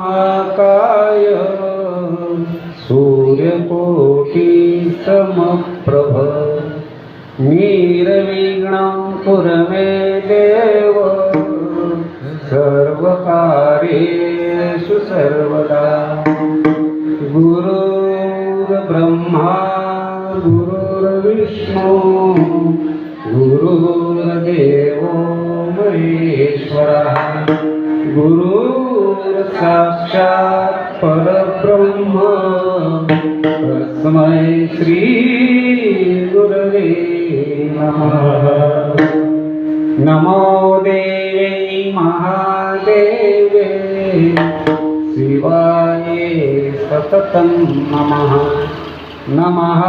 महाकाय। सूर्यकोटि समप्रभ निर्विघ्नं कुरु मे देव। सर्वकार्येषु सर्वदा। गुरुर्ब्रह्मा गुरुर्विष्णु गुरुर्देवो महेश्वरः। गुरुर् साक्षात् परब्रह्म तस्मै श्री गुरवे नमः। नमो देवे महादेवे शिवाय सततं नमः। नमः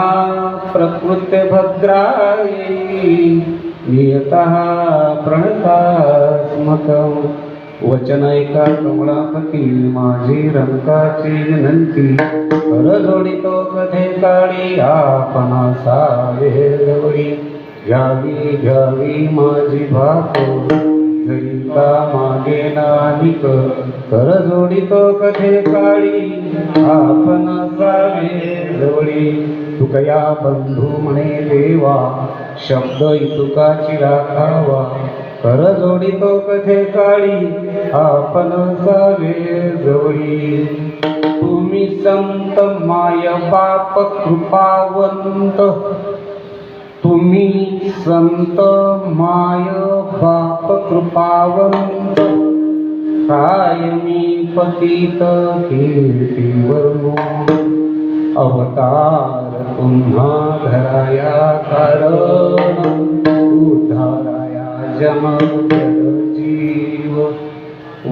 प्रकृतिभद्रायै नियतः प्रणतात्मकं वचन ऐका कमळापती माझी रंकाची विनंती. कर जोडितो कथे काळी आपणा सावे घ्यावी घ्यावी माझी भाक. जरी मागे नानिक कर. जोडितो कथे काळी आपण सावे जवळी. तुकया बंधू म्हणे देवा शब्द इतुकाची राखावा. कर जोडितो कथे काळी आपण सावे जवळी तुम्ही संत माय बाप कृपावंत. तुम्ही संत माय बाप कृपावंत. काय मी पतित कीर्तीवर अवतार पुन्हा धराया कारण. उद्धारा जीव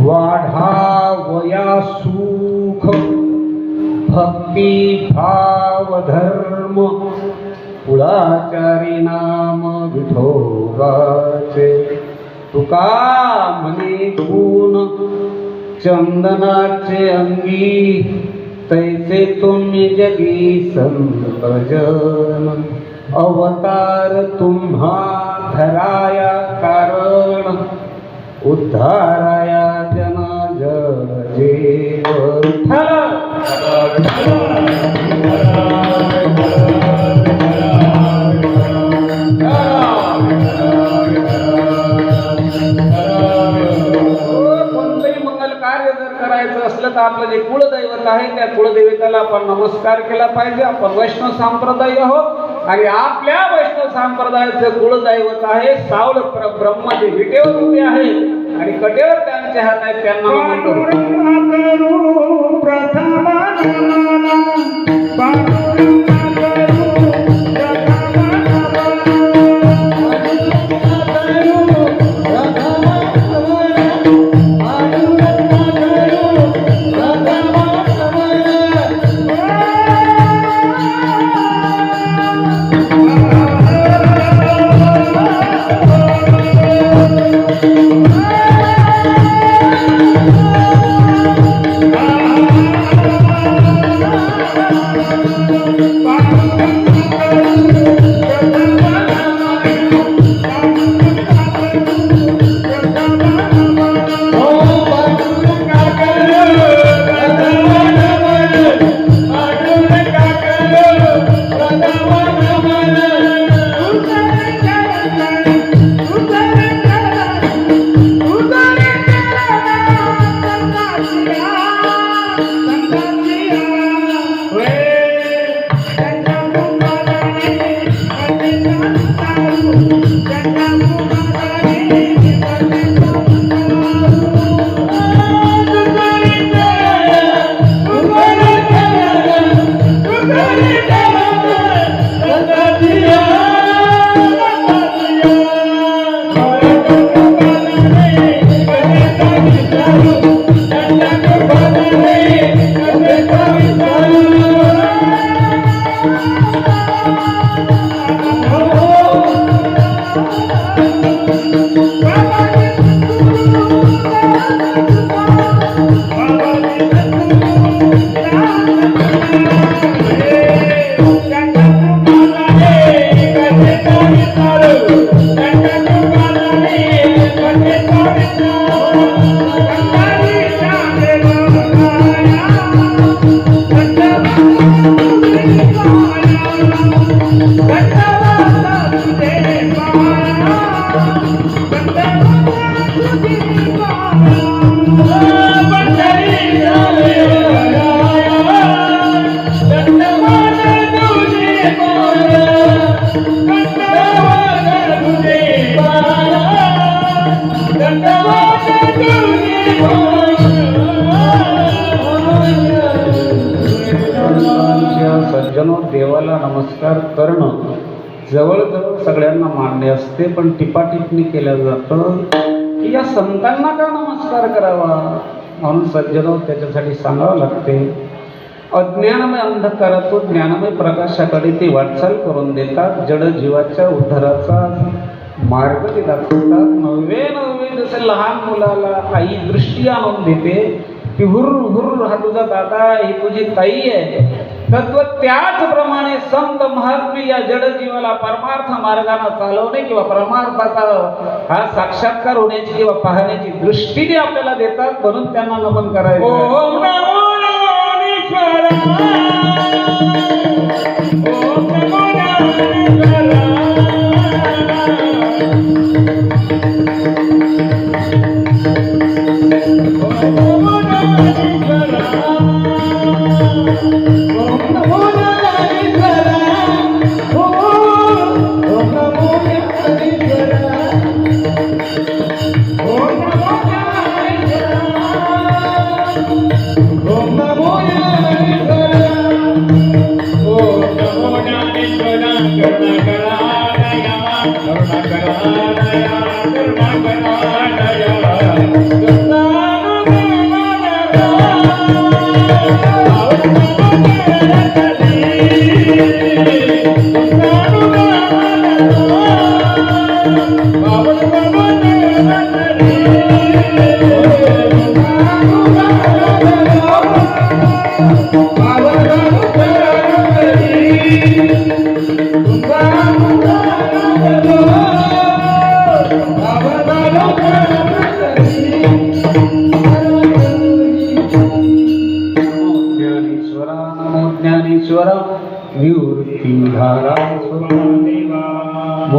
वाढावया सुख भक्ती भाव धर्म कुळाचारी नाम विठोबाचे तुका मने गुण चंदनाचे अंगी तैसे तुम्ही जगी संत जन अवतार तुम्हा धराया कारण उद्धाराया जना जीव. हो, कोणतंही मंगल कार्य जर करायचं असलं तर आपलं जे कुळदैवत आहे त्या कुळदैवताला आपण नमस्कार केला पाहिजे. आपण वैष्णव संप्रदाय आहोत. आणि आपल्या वैष्णव संप्रदायाचं कुळदैवत आहे सावळ प्र- विटेवर उभे आहे आणि कटेवर त्यांच्या हात आहे त्यांना सूर्याला नमस्कार करणं जवळजवळ सगळ्यांना मान्य असते पण टिपाटिपणी केलं जातं की या संतांना का नमस्कार करावा? म्हणून सज्जनो त्याच्यासाठी सांगावं लागते. अज्ञानमय अंधकारातून ज्ञानमय प्रकाशाकडे ते वाटचाल करून देतात जड जीवाच्या उद्धाराचा मार्ग ते दाखवतात. नववे नववे जसे लहान मुलाला आई दृष्टी आणून देते की हुर हुर हा तुझा दादा ही तुझी ताई आहे. तत्व त्याचप्रमाणे संत महात्मे या जड जीवाला परमार्थ मार्गाने चालवणे किंवा परमार्थाचा हा साक्षात्कार होण्याची किंवा पाहण्याची दृष्टी आपल्याला देतात म्हणून त्यांना नमन करायचं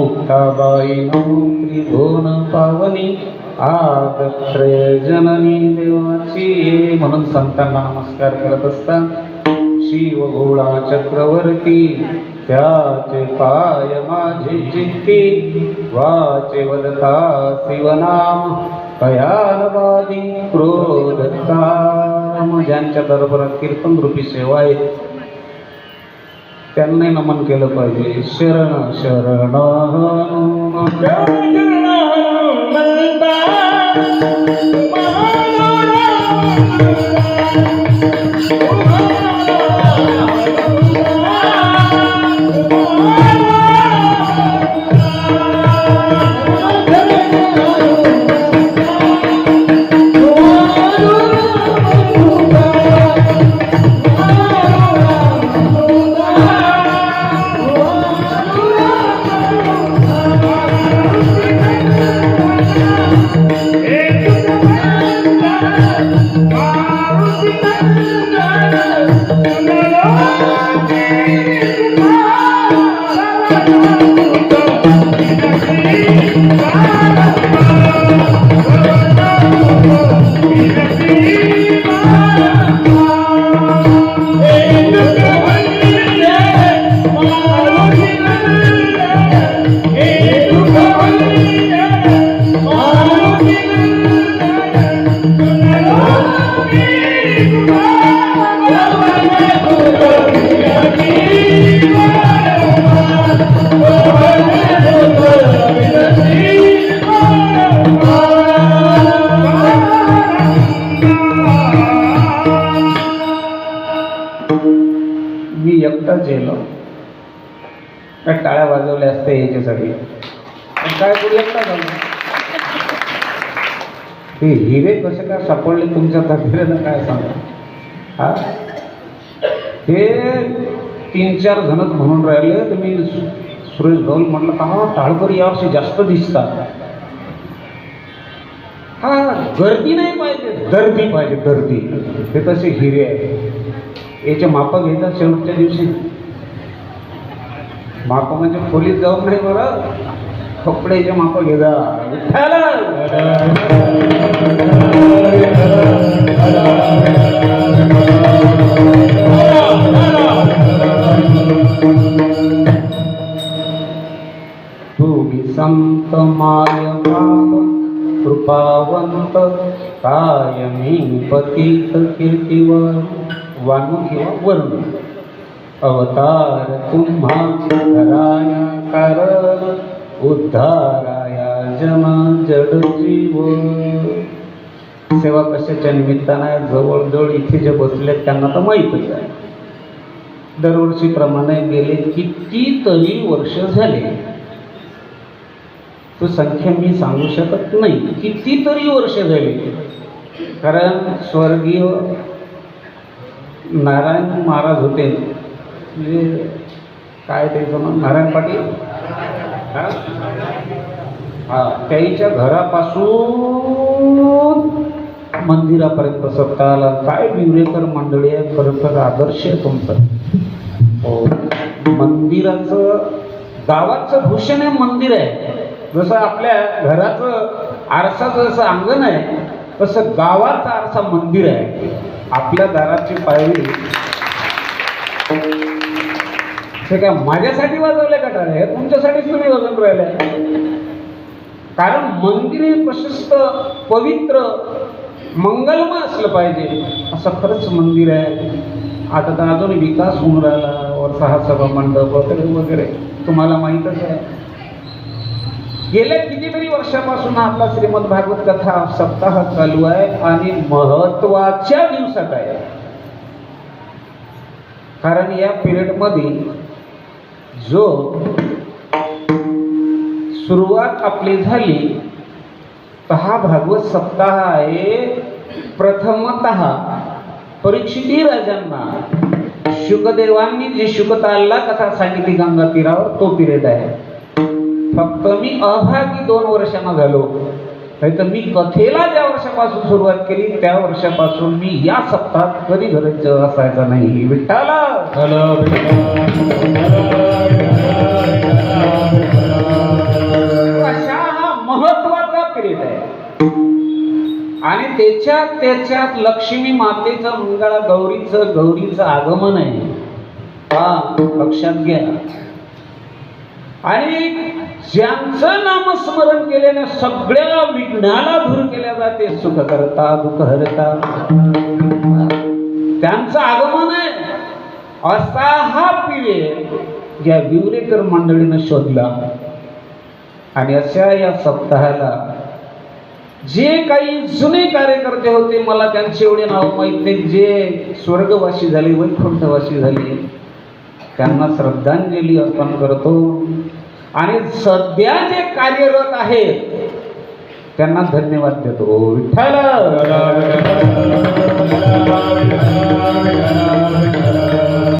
मुक्ताबाई नमो त्रिभुवन पावनी आदत्रय जननी देवाची म्हणून संतांना नमस्कार करत असता. शिव भोळा चक्रवर्ती त्याचे पाय माझे चित्ती. वाचे वदता शिवनाम कयालवादी क्रोधता. ज्यांच्या दरबारात कीर्तन रूपी सेवा आहे त्यांनाही नमन केलं पाहिजे. शरण शरण हे हिरे कसे काय सापडले तुमच्या तकदीरेनं काय सांगा? हा? हे तीन चार जणच म्हणून राहिले तर मी सुरेश गौल म्हटलं का हा यावर्षी जास्त दिसतात. हा गर्दी नाही पाहिजे. गर्दी पाहिजे गर्दी. हे तसे हिरे आहे याचे माप घेतात शेवटच्या दिवशी. माप म्हणजे खोलीत जाऊन नाही बरं. कपड्याचे माप घेता कृपावंत कायमी पतित कीर्तिवर वाणू किंवा वरुण। अवतार तुम्हा धराया कारण उद्धाराया जना जड जीव। सेवा कशाच्या निमित्तानं जवळजवळ इथे जे बसले त्यांना तर माहीतच आहे. दरवर्षीप्रमाणे गेले कितीतरी वर्ष झाले. तो संख्या मी सांगू शकत नाही. कितीतरी वर्ष झाली. कारण स्वर्गीय नारायण महाराज होते. म्हणजे काय त्याचं नाव नारायण पाटील? हा? हा त्याच्या घरापासून मंदिरापर्यंत सत्ता आला. काय बिवरेकर मंडळी आहे? खरं तर आदर्श आहे तुमचं. हो. मंदिराचं गावाचं भूषण आहे मंदिर आहे. जसं आपल्या घराचं आरसाचं जसं अंगण आहे तसं गावाचा आरसा मंदिर आहे. आपल्या दाराची पायरी हे काय माझ्यासाठी वाजवले का टाळे तुमच्यासाठीच तुम्ही वाजवून राहिले कारण मंदिर हे प्रशस्त पवित्र मंगलमय असलं पाहिजे. असं खरंच मंदिर आहे. आता तर अजून विकास होऊन राहिला वर्षा हा सभा मंडप वगैरे वगैरे. तुम्हाला माहीतच आहे. गेल्या कितीतरी वर्षापासून आपला श्रीमद भागवत कथा सप्ताह चालू आहे आणि महत्त्वाच्या दिवसात आहे. कारण या पिरियडमध्ये जो सुरुवात आपली झाली तर हा भागवत सप्ताह आहे प्रथमत परीक्षिती राजांना शुकदेवांनी जी शुकताला कथा सांगितली गंगा तीरावर तो पिरियड आहे. फक्त मी अभागी दोन वर्षांना झालो. नाही तर मी कथेला ज्या वर्षापासून सुरुवात केली त्या वर्षापासून मी या सप्ताहात कधी घरच असायचा नाही. विठ्ठाला! अशा हा महत्त्वाचा पिरियड आहे. आणि त्याच्यात त्याच्यात लक्ष्मी मातेचं मंगळा गौरीचं गौरीचं आगमन आहे. हा लक्षात घ्या. आणि ज्यांचं नामस्मरण केल्याने सगळ्या विघ्नाला दूर केल्या जाते सुख करता दुःख हरता. त्यांचं आगमन आहे. असा हा पिरियड या विवरेकर मंडळीनं शोधला. आणि अशा या सप्ताहाला जे काही जुने कार्यकर्ते होते मला त्यांचे एवढे नाव माहीत नाही. जे स्वर्गवासी झाले वैकुंठवासी झाले त्यांना श्रद्धांजली अर्पण करतो. आणि सध्या जे कार्यरत आहेत त्यांना धन्यवाद देतो. विठ्ठल!